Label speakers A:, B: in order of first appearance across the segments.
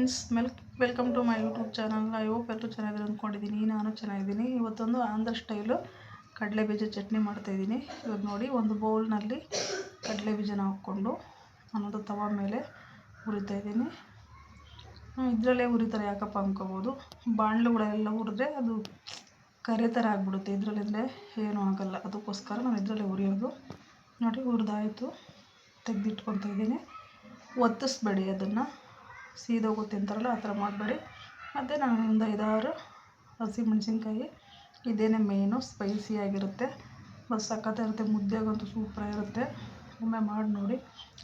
A: Friends ಮೆಲ್ welcome to my YouTube channel. I hope ಎಲ್ಲರೂ ಚೆನ್ನಾಗಿದ್ದಾರೆ ಅಂದ್ಕೊಂಡಿದ್ದೀನಿ. ನಾನು ಚೆನ್ನಾಗಿದ್ದೀನಿ. ಇವತ್ತೊಂದು ಆಂಧ್ರ ಸ್ಟೈಲು ಕಡಲೆ ಬೀಜ ಚಟ್ನಿ ಮಾಡ್ತಾಯಿದ್ದೀನಿ ಇವಾಗ ನೋಡಿ, ಒಂದು ಬೌಲ್ನಲ್ಲಿ ಕಡಲೆ ಬೀಜನ ಹಾಕ್ಕೊಂಡು ಅನ್ನೋದು ತವ ಮೇಲೆ ಹುರಿತಾಯಿದ್ದೀನಿ ಇದರಲ್ಲೇ ಹುರಿತಾರೆ, ಯಾಕಪ್ಪ ಅಂದ್ಕೋಬೋದು ಬಾಣಲೆಗಳೆಲ್ಲ ಹುರಿದ್ರೆ ಅದು ಕರೆ ಥರ ಆಗಿಬಿಡುತ್ತೆ. ಇದರಲ್ಲಿಂದರೆ ಏನೂ ಆಗೋಲ್ಲ. ಅದಕ್ಕೋಸ್ಕರ ನಾನು ಇದರಲ್ಲೇ ಹುರಿಯೋದು. ನೋಡಿ, ಹುರಿದಾಯಿತು. ತೆಗೆದಿಟ್ಕೊತಾ ಇದ್ದೀನಿ. ಒತ್ತಿಸ್ಬೇಡಿ ಅದನ್ನು. ಸೀದೋಗುತ್ತೆ ತಿಂತಾರಲ್ಲ, ಆ ಥರ ಮಾಡಬೇಡಿ. ಮತ್ತು ನಾನು ಒಂದು ಐದಾರು ಹಸಿಮೆಣ್ಸಿನ್ಕಾಯಿ ಇದೇನೇ ಮೇಯ್ನು ಸ್ಪೈಸಿಯಾಗಿರುತ್ತೆ ಮತ್ತು ಸಖತ್ತಾಗಿರುತ್ತೆ ಮುದ್ದೆಗಂತೂ ಸೂಪರಾಗಿರುತ್ತೆ ಒಮ್ಮೆ ಮಾಡಿ ನೋಡಿ.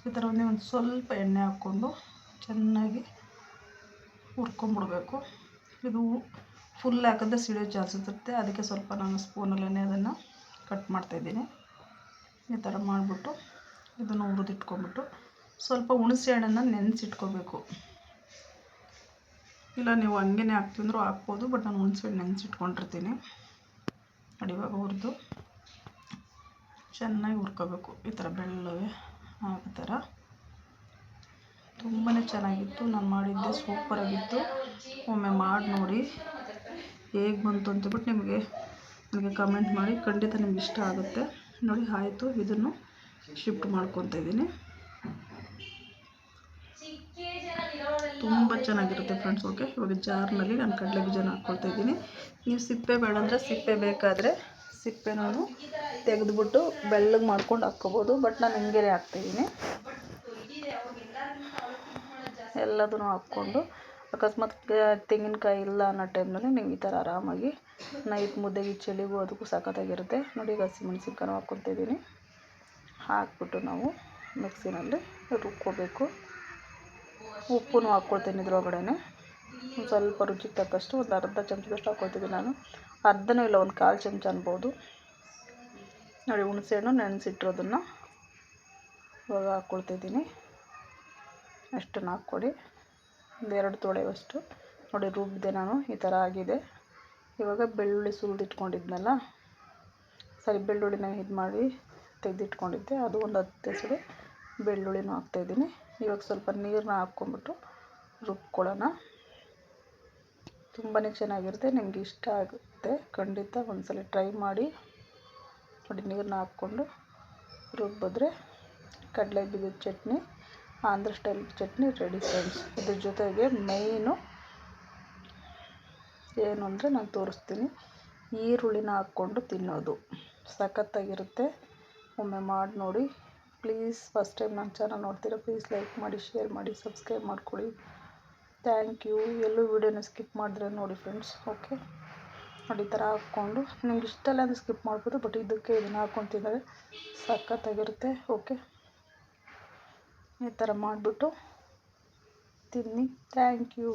A: ಈ ಥರ ಒಂದೇ ಒಂದು ಸ್ವಲ್ಪ ಎಣ್ಣೆ ಹಾಕ್ಕೊಂಡು ಚೆನ್ನಾಗಿ ಹುರ್ಕೊಂಬಿಡ್ಬೇಕು. ಇದು ಫುಲ್ ಹಾಕಿದ್ರೆ ಸಿಡಿಯೋ ಚಾನ್ಸಸ್ ಇರುತ್ತೆ. ಅದಕ್ಕೆ ಸ್ವಲ್ಪ ನಾನು ಸ್ಪೂನಲ್ಲೇ ಅದನ್ನು ಕಟ್ ಮಾಡ್ತಾಯಿದ್ದೀನಿ ಈ ಥರ ಮಾಡಿಬಿಟ್ಟು ಇದನ್ನು ಹುರಿದಿಟ್ಕೊಂಬಿಟ್ಟು ಸ್ವಲ್ಪ ಹುಣಸೆ ಹಣ್ಣನ್ನು ನೆನೆಸಿಟ್ಕೋಬೇಕು. ಇಲ್ಲ, ನೀವು ಹಂಗೇ ಹಾಕ್ತಿಂದ್ರೂ ಹಾಕ್ಬೋದು, ಬಟ್ ನಾನು ಒಂದು ಸೈಡ್ ನೆನೆಸಿಟ್ಕೊಂಡಿರ್ತೀನಿ. ನೋಡಿ, ಇವಾಗ ಹುರಿದು ಚೆನ್ನಾಗಿ ಹುರ್ಕೋಬೇಕು. ಈ ಥರ ಬೆಳ್ಳಗೆ ಆ ಥರ. ತುಂಬಾ ಚೆನ್ನಾಗಿತ್ತು. ನಾನು ಮಾಡಿದ್ದೆ ಸೂಪರಾಗಿತ್ತು ಒಮ್ಮೆ ಮಾಡಿ ನೋಡಿ ಹೇಗೆ ಬಂತು ಅಂತೇಳ್ಬಿಟ್ಟು ನಿಮಗೆ ನನಗೆ ಕಮೆಂಟ್ ಮಾಡಿ. ಖಂಡಿತ ನಿಮ್ಗೆ ಇಷ್ಟ ಆಗುತ್ತೆ. ನೋಡಿ, ಆಯಿತು, ಇದನ್ನು ಶಿಫ್ಟ್ ಮಾಡ್ಕೊತಾ ಇದ್ದೀನಿ. ತುಂಬ ಚೆನ್ನಾಗಿರುತ್ತೆ ಫ್ರೆಂಡ್ಸ್ ಓಕೆ ಇವಾಗ ಜಾರ್ನಲ್ಲಿ ನಾನು ಕಡಲೆ ಬೀಜನ ಹಾಕ್ಕೊಳ್ತಾ ಇದ್ದೀನಿ. ನೀವು ಸಿಪ್ಪೆ ಬೇಡ ಅಂದರೆ ಸಿಪ್ಪೆ ಬೇಕಾದರೆ ಸಿಪ್ಪೆ ನಾನು ತೆಗೆದುಬಿಟ್ಟು ಬೆಳ್ಳಗೆ ಮಾಡ್ಕೊಂಡು ಹಾಕ್ಕೋಬೋದು ಬಟ್ ನಾನು ಹಿಂಗೆ ಹಾಕ್ತಾಯಿದ್ದೀನಿ ಎಲ್ಲದನ್ನು ಹಾಕ್ಕೊಂಡು, ಅಕಸ್ಮಾತ್ ತೆಂಗಿನಕಾಯಿ ಇಲ್ಲ ಅನ್ನೋ ಟೈಮ್ನಲ್ಲಿ ನೀವು ಈ ಥರ ಆರಾಮಾಗಿ ನೈಟ್ ಮುದ್ದೆಗೆ ಚಳಿಗೂ ಅದಕ್ಕೂ ಸಖತ್ತಾಗಿರುತ್ತೆ. ನೋಡಿ, ಈಗ ಹಸಿಮೆಣಸಿನ್ಕಾಯಿ ಹಾಕ್ಕೊತಾ ಇದ್ದೀನಿ. ಹಾಕ್ಬಿಟ್ಟು ನಾವು ಮಿಕ್ಸಿನಲ್ಲಿ ರುಬ್ಕೋಬೇಕು. ಉಪ್ಪು ಹಾಕ್ಕೊಳ್ತೀನಿ ಇದ್ರೊಳಗಡೆ ಒಂದು ಸ್ವಲ್ಪ ರುಚಿಗೆ ತಕ್ಕಷ್ಟು ಒಂದು ಅರ್ಧ ಚಮಚದಷ್ಟು ಹಾಕ್ಕೊಳ್ತಿದ್ದೀನಿ ನಾನು. ಅರ್ಧನೂ ಇಲ್ಲ, ಒಂದು ಕಾಲು ಚಮಚ ಅನ್ಬೋದು. ನೋಡಿ, ಹುಣಸೆಹಣ್ಣು ನೆನೆಸಿಟ್ಟಿರೋದನ್ನು ಇವಾಗ ಹಾಕ್ಕೊಳ್ತಿದ್ದೀನಿ. ಅಷ್ಟನ್ನು ಹಾಕ್ಕೊಡಿ. ಒಂದೆರಡು ಎರಡು ತೊಳೆಯುವಷ್ಟು ನೋಡಿ ರುಬ್ಬಿದೆ ನಾನು, ಈ ಥರ ಆಗಿದೆ. ಇವಾಗ ಬೆಳ್ಳುಳ್ಳಿ ಸುಲಿದಿಟ್ಕೊಂಡಿದ್ನಲ್ಲ, ಸರಿ, ಬೆಳ್ಳುಳ್ಳಿನ ಇದು ಮಾಡಿ ತೆಗೆದಿಟ್ಕೊಂಡಿದ್ದೆ. ಅದು ಒಂದು ಹತ್ತು ಸರಿ ಬೆಳ್ಳುಳ್ಳಿನೂ ಹಾಕ್ತಾಯಿದ್ದೀನಿ. ಇವಾಗ ಸ್ವಲ್ಪ ನೀರನ್ನ ಹಾಕ್ಕೊಂಬಿಟ್ಟು ರುಬ್ಕೊಳ್ಳೋಣ. ತುಂಬಾ ಚೆನ್ನಾಗಿರುತ್ತೆ ನಿಮಗೆ ಇಷ್ಟ ಆಗುತ್ತೆ. ಖಂಡಿತ ಒಂದ್ಸಲ ಟ್ರೈ ಮಾಡಿ. ನೋಡಿ ನೀರನ್ನ ಹಾಕ್ಕೊಂಡು ರುಬ್ಬಿದ್ರೆ ಕಡಲೆ ಬೀಜದ chutney, Andhra style chutney ready friends ಇದ್ರ ಜೊತೆಗೆ ಮೇಯ್ನು ಏನು ಅಂದರೆ ನಾನು ತೋರಿಸ್ತೀನಿ. ಈರುಳ್ಳಿನ ಹಾಕ್ಕೊಂಡು ತಿನ್ನೋದು. ಸಖತ್ತಾಗಿರುತ್ತೆ. ಒಮ್ಮೆ ಮಾಡಿ ನೋಡಿ. ಪ್ಲೀಸ್ ಫಸ್ಟ್ ಟೈಮ್ ನನ್ನ ಚಾನಲ್ ನೋಡ್ತೀರಾ ಪ್ಲೀಸ್ ಲೈಕ್ ಮಾಡಿ ಶೇರ್ ಮಾಡಿ ಸಬ್ಸ್ಕ್ರೈಬ್ ಮಾಡ್ಕೊಳ್ಳಿ. ಥ್ಯಾಂಕ್ ಯು ಎಲ್ಲೂ ವೀಡಿಯೋನ ಸ್ಕಿಪ್ ಮಾಡಿದ್ರೆ ನೋಡಿ ಫ್ರೆಂಡ್ಸ್ ಓಕೆ ನೋಡಿ, ಈ ಥರ ಹಾಕ್ಕೊಂಡು. ನಿಮ್ಗೆ ಇಷ್ಟ ಇಲ್ಲ ಅಂದರೆ ಸ್ಕಿಪ್ ಮಾಡ್ಬೋದು ಬಟ್ ಇದಕ್ಕೆ ಇದನ್ನು ಹಾಕ್ಕೊಂಡು ತಿಂದರೆ ಸಖತ್ತಾಗಿರುತ್ತೆ ಓಕೆ ಈ ಥರ ಮಾಡಿಬಿಟ್ಟು ತಿನ್ನಿ. Thank you